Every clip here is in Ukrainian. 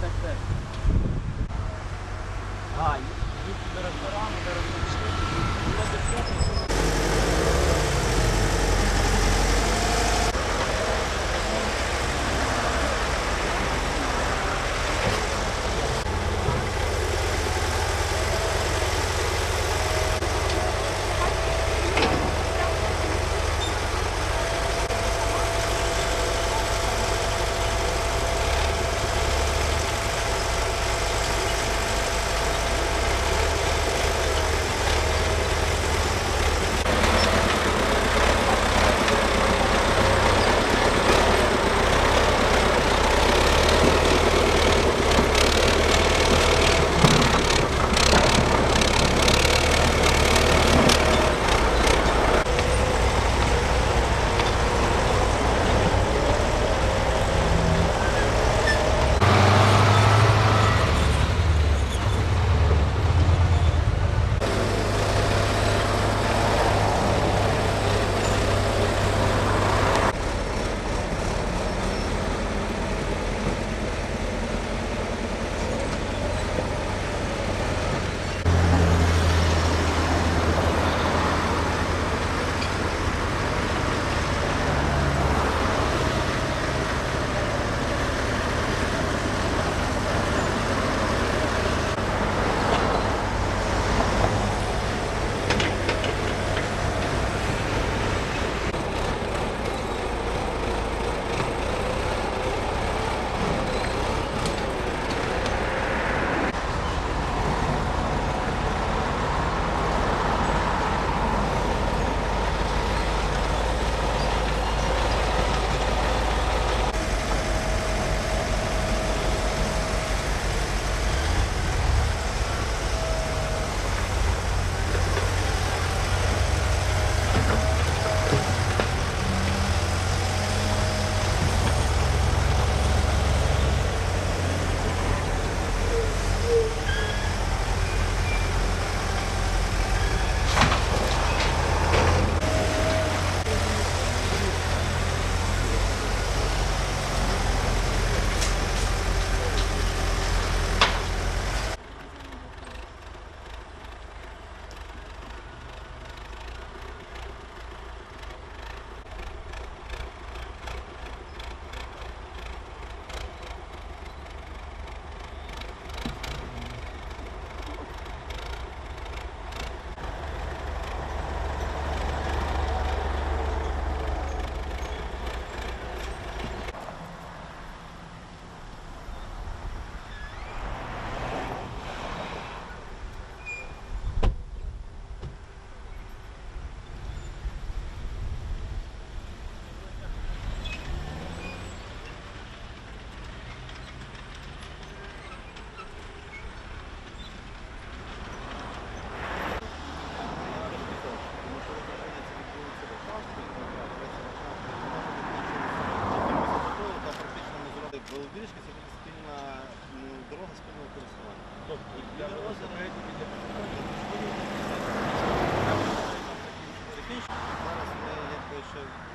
так, так. А, їдьте до ресторану, до ресторану.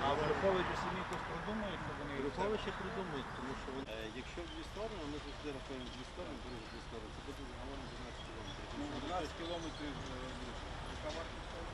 А придумають, тому що вони, е, якщо в дві сторони, ми завжди рахуємо дві сторони, дорогу дві сторони, це буде загалом 12 кілометрів. Ну, Тому що 12 кілометрів е, яка вартість цього?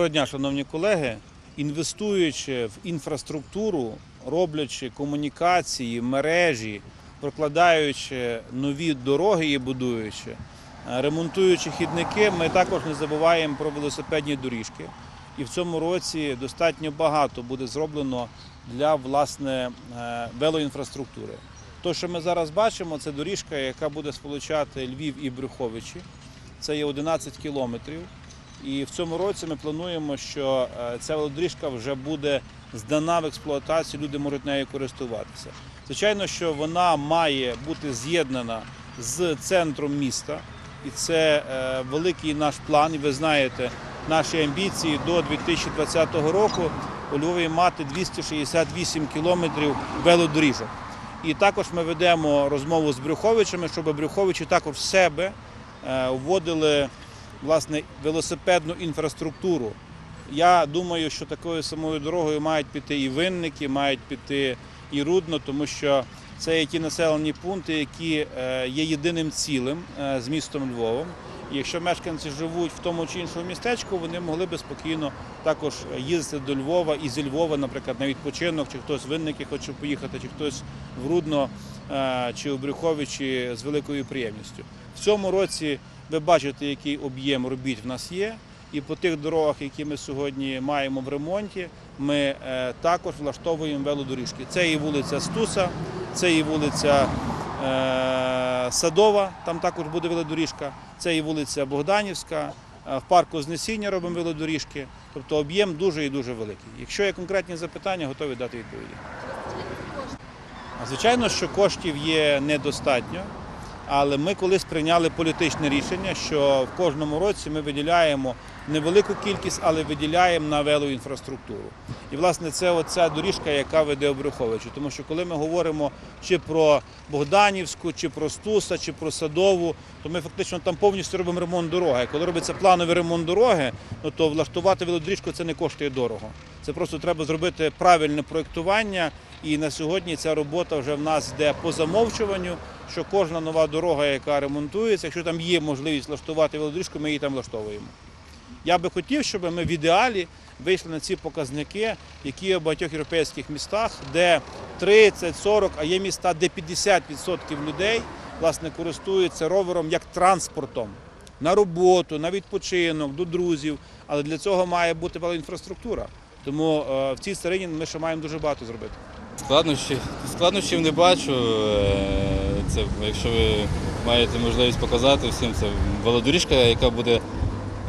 Доброго дня, шановні колеги. Інвестуючи в інфраструктуру, роблячи комунікації, мережі, прокладаючи нові дороги і будуючи, е, ремонтуючи хідники, ми також не забуваємо про велосипедні доріжки. І в цьому році достатньо багато буде зроблено для власне е, велоінфраструктури. То, що ми зараз бачимо, це доріжка, яка буде сполучати Львів і Брюховичі. Це є 11 кілометрів. І в цьому році ми плануємо, що е, ця велодоріжка вже буде здана в експлуатацію, люди можуть нею користуватися. Звичайно, що вона має бути з'єднана з центром міста, і це е, великий наш план. І ви знаєте, наші амбіції до 2020 року у Львові мати 268 кілометрів велодоріжок. І також ми ведемо розмову з Брюховичами, щоб Брюховичі також в себе е, вводили власне велосипедну інфраструктуру. Я думаю, що такою самою дорогою мають піти і винники, мають піти і рудно, тому що це є ті населені пункти, які е, є єдиним цілим е, з містом Львовом. І якщо мешканці живуть в тому чи іншому містечку, вони могли би спокійно також їздити до Львова і зі Львова, наприклад, на відпочинок, чи хтось в винники хоче поїхати, чи хтось в Рудно е, чи у Брюховичі з великою приємністю. В цьому році ви бачите, який об'єм робіт в нас є. І по тих дорогах, які ми сьогодні маємо в ремонті, ми е, також влаштовуємо велодоріжки. Це і вулиця Стуса, це і вулиця е, Садова, там також буде велодоріжка, це і вулиця Богданівська. Е, В парку Знесіння робимо велодоріжки. Тобто об'єм дуже і дуже великий. Якщо є конкретні запитання, готові дати відповіді. Звичайно, що коштів є недостатньо, але ми колись прийняли політичне рішення, що в кожному році ми виділяємо невелику кількість, але виділяємо на велоінфраструктуру. І власне це оця доріжка, яка веде у Тому що коли ми говоримо чи про Богданівську, чи про Стуса, чи про Садову, то ми фактично там повністю робимо ремонт дороги. Коли робиться плановий ремонт дороги, ну то влаштувати велодоріжку це не коштує дорого. Це просто треба зробити правильне проєктування. І на сьогодні ця робота вже в нас йде по замовчуванню, що кожна нова дорога, яка ремонтується, якщо там є можливість влаштувати велодоріжку, ми її там влаштовуємо. Я би хотів, щоб ми в ідеалі вийшли на ці показники, які є в багатьох європейських містах, де 30-40, а є міста, де 50% людей власне користуються ровером як транспортом на роботу, на відпочинок, до друзів. Але для цього має бути велоінфраструктура. Тому е, в цій старині ми ще маємо дуже багато зробити. Складнощів, складнощів не бачу. Це, якщо ви маєте можливість показати всім, це велодоріжка, яка буде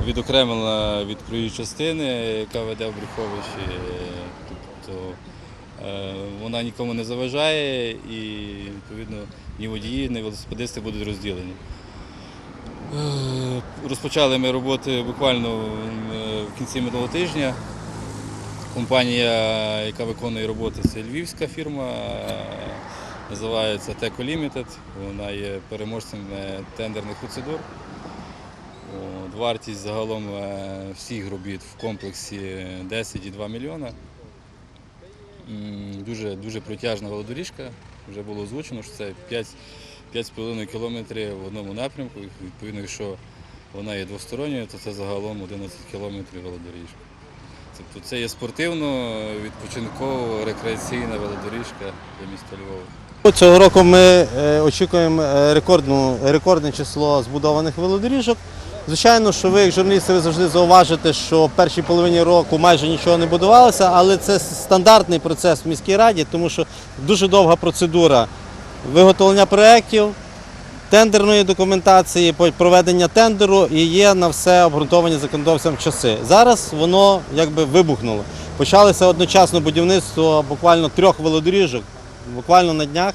відокремлена від проїжджої частини, яка веде в Брюховичі. Е, Тобто е, вона нікому не заважає і відповідно ні водії, ні велосипедисти будуть розділені. Е, Розпочали ми роботи буквально в кінці минулого тижня. Компанія, яка виконує роботи, це львівська фірма, називається Teco Limited. Вона є переможцем тендерних процедур. Вартість загалом е, всіх робіт в комплексі 10,2 мільйона. Дуже, дуже протяжна велодоріжка. Вже було озвучено, що це 5,5 кілометрів в одному напрямку. Відповідно, якщо вона є двосторонньою, то це загалом 11 кілометрів велодоріжка. Тобто це є спортивно, відпочинково, рекреаційна велодоріжка для міста Львова. Цього року ми е, очікуємо е, рекордне число збудованих велодоріжок. Звичайно, що ви, як журналісти, завжди зауважите, що в першій половині року майже нічого не будувалося, але це стандартний процес в міській раді, тому що дуже довга процедура виготовлення проєктів, тендерної документації, проведення тендеру і є на все обґрунтовані законодавцям часи. Зараз воно якби вибухнуло. Почалося одночасно будівництво буквально трьох велодоріжок, буквально на днях.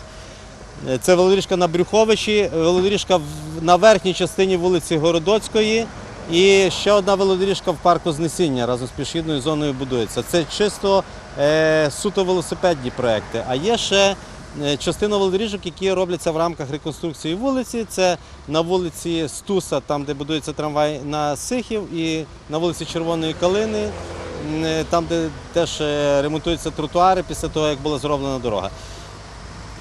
Це велодоріжка на Брюховичі, велодоріжка на верхній частині вулиці Городоцької і ще одна велодоріжка в парку Знесіння разом з пішохідною зоною будується. Це чисто е, суто велосипедні проекти. А є ще е, частина велодоріжок, які робляться в рамках реконструкції вулиці. Це на вулиці Стуса, там де будується трамвай на Сихів, і на вулиці Червоної Калини, е, там, де теж е, ремонтуються тротуари після того, як була зроблена дорога.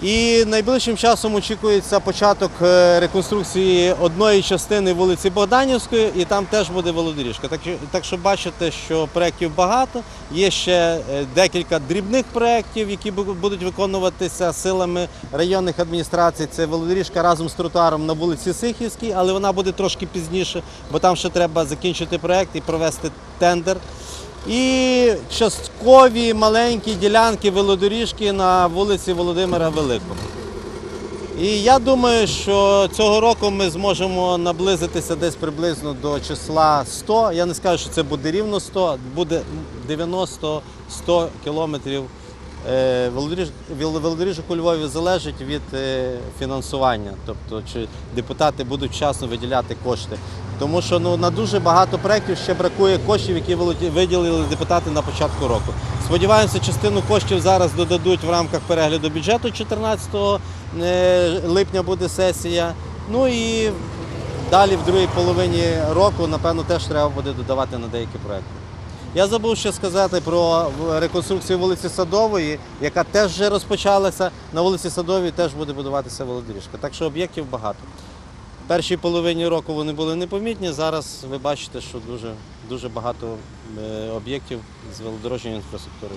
І найближчим часом очікується початок е, реконструкції одної частини вулиці Богданівської, і там теж буде велодоріжка. Так, що- так що бачите, що проєктів багато. Є ще е, декілька дрібних проєктів, які будуть виконуватися силами районних адміністрацій. Це велодоріжка разом з тротуаром на вулиці Сихівській, але вона буде трошки пізніше, бо там ще треба закінчити проєкт і провести тендер. І часткові маленькі ділянки велодоріжки на вулиці Володимира Великого. І я думаю, що цього року ми зможемо наблизитися десь приблизно до числа 100. Я не скажу, що це буде рівно 100, буде 90-100 кілометрів. Е, Велодоріжок у Львові залежить від е, фінансування, тобто чи депутати будуть вчасно виділяти кошти. Тому що ну, на дуже багато проєктів ще бракує коштів, які виділили депутати на початку року. Сподіваємося, частину коштів зараз додадуть в рамках перегляду бюджету 14 е, липня буде сесія. Ну і далі в другій половині року, напевно, теж треба буде додавати на деякі проекти. Я забув ще сказати про реконструкцію вулиці Садової, яка теж вже розпочалася. На вулиці Садовій теж буде будуватися велодоріжка. Так що об'єктів багато. Першій половині року вони були непомітні. Зараз ви бачите, що дуже, дуже багато е, об'єктів з велодорожньою інфраструктурою.